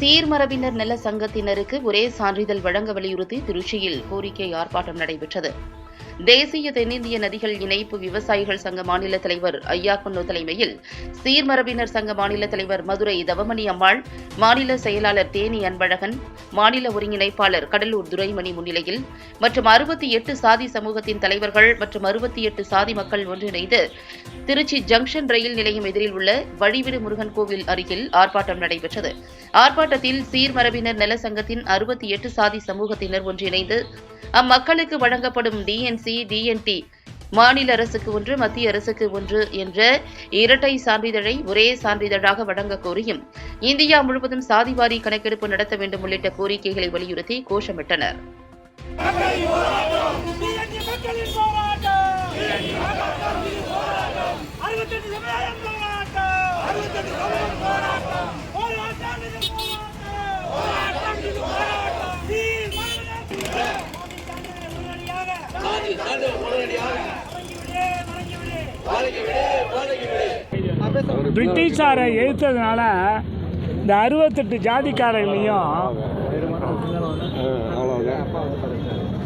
சீர்மரபினர் நல சங்கத்தினருக்கு ஒரே சான்றிதழ் வழங்க வலியுறுத்தி திருச்சியில் கோரிக்கை ஆர்ப்பாட்டம் நடைபெற்றது. தேசிய தென்னிந்திய நதிகள் இணைப்பு விவசாயிகள் சங்க மாநில தலைவர் ஐயா தலைமையில் சீர்மரபினர் சங்க மாநில தலைவர் மதுரை தவமணி அம்மாள் மாநில செயலாளர் தேனி அன்பழகன் மாநில ஒருங்கிணைப்பாளர் கடலூர் துரைமணி முன்னிலையில் மற்றும் அறுபத்தி எட்டு சாதி சமூகத்தின் தலைவர்கள் மற்றும் அறுபத்தி எட்டு சாதி மக்கள் ஒன்றிணைந்து திருச்சி ஜங்ஷன் ரயில் நிலையம் எதிரில் உள்ள வழிவிடு முருகன் கோவில் அருகில் ஆர்ப்பாட்டம் நடைபெற்றது. ஆர்ப்பாட்டத்தில் சீர்மரபினர் நல சங்கத்தின் அறுபத்தி எட்டு சாதி சமூகத்தினர் ஒன்றிணைந்து அம்மக்களுக்கு வழங்கப்படும் டிஎன்சி டிஎன்டி மாநில அரசுக்கு ஒன்று மத்திய அரசுக்கு ஒன்று என்ற இரட்டை சான்றிதழை ஒரே சான்றிதழாக வழங்க கோரியும் இந்தியா முழுவதும் சாதிவாரி கணக்கெடுப்பு நடத்த வேண்டும் உள்ளிட்ட கோரிக்கைகளை வலியுறுத்தி கோஷமிட்டனர். போராட்டம்! பிரிட்டிஷாரை எழுத்ததுனால இந்த அறுபத்தெட்டு ஜாதிக்காரர்களையும்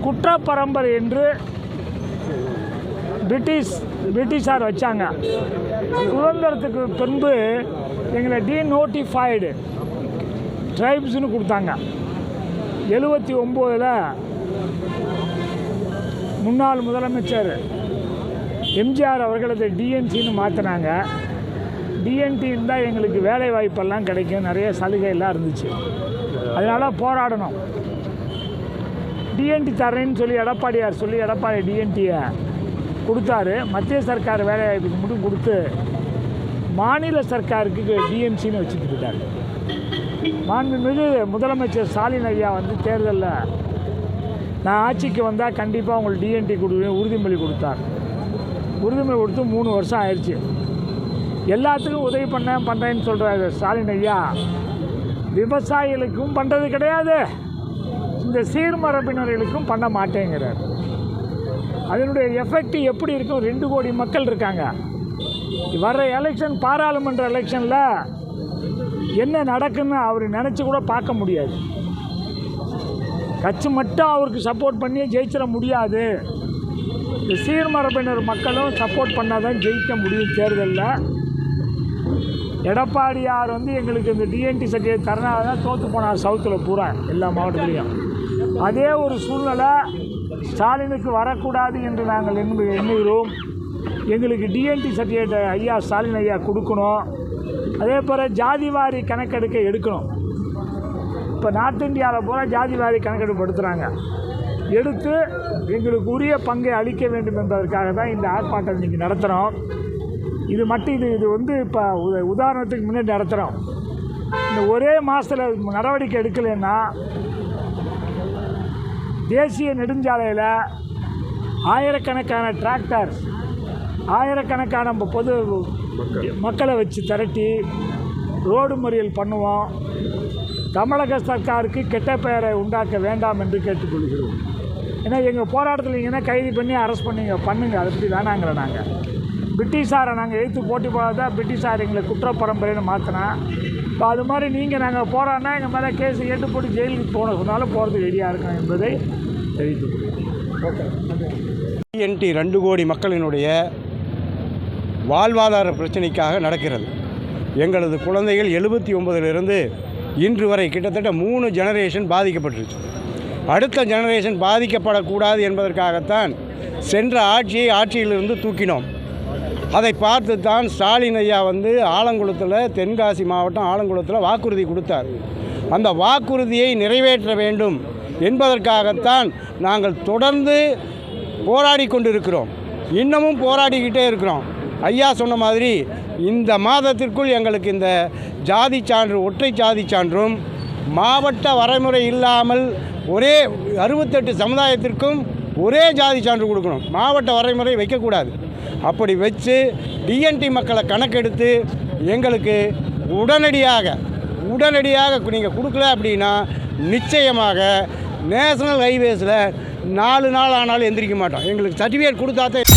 குற்ற பரம்பரை என்று பிரிட்டிஷ் பிரிட்டிஷார் வச்சாங்க. சுதந்திரத்துக்கு பின்பு எங்களை டீநோட்டிஃபைடு ட்ரைப்ஸ்னு கொடுத்தாங்க. எழுபத்தி ஒம்போதில் முன்னாள் முதலமைச்சர் எம்ஜிஆர் அவர்களது டிஎன்சின்னு மாற்றினாங்க டிஎன்டி இருந்தால் எங்களுக்கு வேலை வாய்ப்பெல்லாம் கிடைக்கும். நிறைய சலுகை எல்லாம் இருந்துச்சு. அதனால் போராடணும். டிஎன்டி தரேன்னு சொல்லி எடப்பாடியார் சொல்லி எடப்பாடி டிஎன்டியை கொடுத்தாரு. மத்திய சர்க்கார் வேலைவாய்ப்புக்கு மட்டும் கொடுத்து மாநில சர்க்காருக்கு டிஎன்சின்னு வச்சுட்டு போயிட்டார் மாண்புமிகு முதலமைச்சர் ஸ்டாலின் ஐயா வந்து தேர்தலில் நான் ஆட்சிக்கு வந்தால் கண்டிப்பாக உங்களுக்கு டிஎன்டி கொடுக்குறேன் உறுதிமொழி கொடுத்தார். உறுதிமொழி கொடுத்து மூணு வருஷம் ஆயிடுச்சு. எல்லாத்துக்கும் உதவி பண்ணேன் பண்ணுறேன்னு சொல்கிறாரு ஸ்டாலின் ஐயா. விவசாயிகளுக்கும் பண்ணுறது கிடையாது. இந்த சீர்மரபினர்களுக்கும் பண்ண மாட்டேங்கிறார். அதனுடைய எஃபெக்ட் எப்படி இருக்கும்? ரெண்டு கோடி மக்கள் இருக்காங்க. வர்ற எலெக்ஷன் பாராளுமன்ற எலெக்ஷனில் என்ன நடக்குன்னு அவர் நினச்சி கூட பார்க்க முடியாது. கட்சி மட்டும் அவருக்கு சப்போர்ட் பண்ணி ஜெயிச்சிட முடியாது. இந்த சீர்மரபினர் மக்களும் சப்போர்ட் பண்ணால் தான் ஜெயிக்க முடியும் தேர்தலில். எடப்பாடியார் வந்து எங்களுக்கு இந்த டிஎன்டி சர்டிஃபிகேட் தரனால தான் தோற்று போனார் சவுத்தில் பூரா எல்லா மாவட்டத்துலேயும். அதே ஒரு சூழ்நிலை ஸ்டாலினுக்கு வரக்கூடாது என்று நாங்கள் எண்ணு எண்ணுகிறோம். எங்களுக்கு டிஎன்டி சர்டிஃபிகேட் ஐயா ஸ்டாலின் ஐயா கொடுக்கணும். அதே போல் ஜாதிவாரி கணக்கெடுக்க எடுக்கணும். இப்போ நார்த் இந்தியாவில் பூரா ஜாதிவாதி கணக்கெடுப்பு எடுத்துகிறாங்க எடுத்து எங்களுக்கு உரிய பங்கை அளிக்க வேண்டும் என்பதற்காக தான் இந்த ஆர்ப்பாட்டம் இன்றைக்கி நடத்துகிறோம் இது மட்டும் இது இது வந்து இப்போ உத- உதாரணத்துக்கு முன்னாடி நடத்துகிறோம் இந்த ஒரே மாதத்தில் நடவடிக்கை எடுக்கலைன்னா தேசிய நெடுஞ்சாலையில் ஆயிரக்கணக்கான டிராக்டர் ஆயிரக்கணக்கான நம்ம பொது மக்களை வச்சு திரட்டி ரோடு மறியல் பண்ணுவோம். தமிழக சர்க்காருக்கு கெட்ட பெயரை உண்டாக்க வேண்டாம் என்று கேட்டுக்கொள்கிறோம். ஏன்னா எங்கள் போராட்டத்தில் நீங்கள் கைது பண்ணி அரெஸ்ட் பண்ணிங்க பண்ணுங்க. அதை பற்றி வேணாங்கிற நாங்கள் பிரிட்டிஷாரை நாங்கள் எழுத்து போட்டி போடாத பிரிட்டிஷார் எங்களை குற்ற பரம்பரைன்னு மாற்றினா இப்போ அது மாதிரி நீங்கள் நாங்கள் போகிறோன்னா எங்கள் மேலே கேஸ் கேட்டு போட்டு ஜெயிலுக்கு போன சொன்னாலும் போகிறதுக்கு ரெடியாக இருக்கோம் என்பதை தெரிவித்துக் கொள்கிறேன் டிஎன்டி ரெண்டு கோடி மக்களினுடைய வாழ்வாதார பிரச்சனைக்காக நடக்கிறது. எங்களது குழந்தைகள் எழுபத்தி ஒன்பதிலிருந்து இன்று வரை கிட்டத்தட்ட மூணு ஜெனரேஷன் பாதிக்கப்பட்டுருச்சு. அடுத்த ஜெனரேஷன் பாதிக்கப்படக்கூடாது என்பதற்காகத்தான் சென்ற ஆட்சியை ஆட்சியிலிருந்து தூக்கினோம். அதை பார்த்து தான் ஸ்டாலின் ஐயா வந்து ஆலங்குளத்தில் தென்காசி மாவட்டம் ஆலங்குளத்தில் வாக்குறுதி கொடுத்தார். அந்த வாக்குறுதியை நிறைவேற்ற வேண்டும் என்பதற்காகத்தான் நாங்கள் தொடர்ந்து போராடி கொண்டிருக்கிறோம். இன்னமும் போராடிக்கிட்டே இருக்கிறோம். ஐயா சொன்ன மாதிரி இந்த மாதத்திற்குள் எங்களுக்கு இந்த ஜாதி சான்று ஒற்றை ஜாதி சான்றும் மாவட்ட வரைமுறை இல்லாமல் ஒரே அறுபத்தெட்டு சமுதாயத்திற்கும் ஒரே ஜாதி சான்று கொடுக்கணும். மாவட்ட வரைமுறை வைக்கக்கூடாது. அப்படி வச்சு டிஎன்டி மக்களை கணக்கெடுத்து எங்களுக்கு உடனடியாக உடனடியாக நீங்கள் கொடுக்கல அப்படின்னா நிச்சயமாக நேஷனல் ஹைவேஸில் நாலு நாள் ஆனாலும் எந்திரிக்க மாட்டோம். எங்களுக்கு சர்டிஃபிகேட் கொடுத்தா தான்